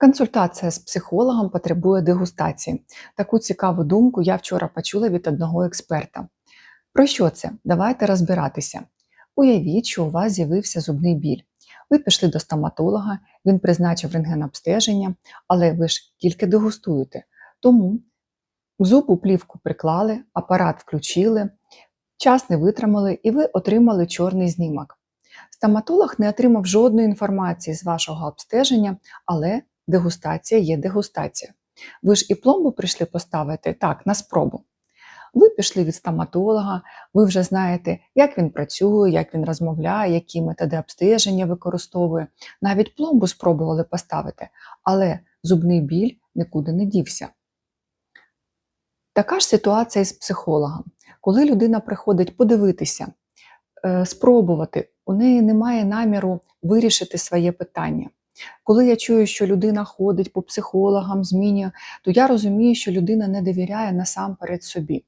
Консультація з психологом потребує дегустації. Таку цікаву думку я вчора почула від одного експерта. Про що це? Давайте розбиратися. Уявіть, що у вас з'явився зубний біль. Ви пішли до стоматолога, він призначив рентгенобстеження, але ви ж тільки дегустуєте. Тому зуб у плівку приклали, апарат включили, час не витримали і ви отримали чорний знімок. Стоматолог не отримав жодної інформації з вашого обстеження, але дегустація є дегустація. Ви ж і пломбу прийшли поставити так, на спробу. Ви пішли від стоматолога, ви вже знаєте, як він працює, як він розмовляє, які методи обстеження використовує. Навіть пломбу спробували поставити, але зубний біль нікуди не дівся. Така ж ситуація із психологом. Коли людина приходить подивитися, е, спробувати, у неї немає наміру вирішити своє питання. Коли я чую, що людина ходить по психологам, змінює, то я розумію, що людина не довіряє насамперед собі.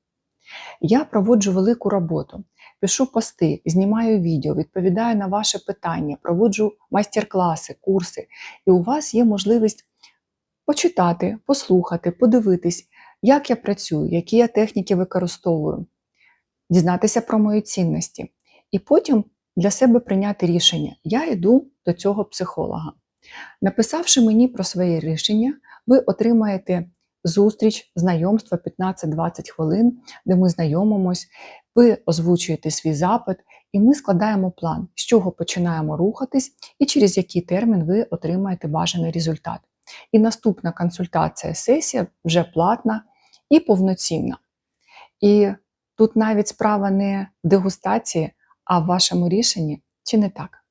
Я проводжу велику роботу, пишу пости, знімаю відео, відповідаю на ваші питання, проводжу майстер-класи, курси, і у вас є можливість почитати, послухати, подивитись, як я працюю, які я техніки використовую, дізнатися про мої цінності. І потім для себе прийняти рішення. Я йду до цього психолога. Написавши мені про своє рішення, ви отримаєте зустріч, знайомство 15-20 хвилин, де ми знайомимось, ви озвучуєте свій запит, і ми складаємо план, з чого починаємо рухатись, і через який термін ви отримаєте бажаний результат. І наступна консультація, сесія вже платна і повноцінна. І тут навіть справа не в дегустації, а в вашому рішенні, чи не так?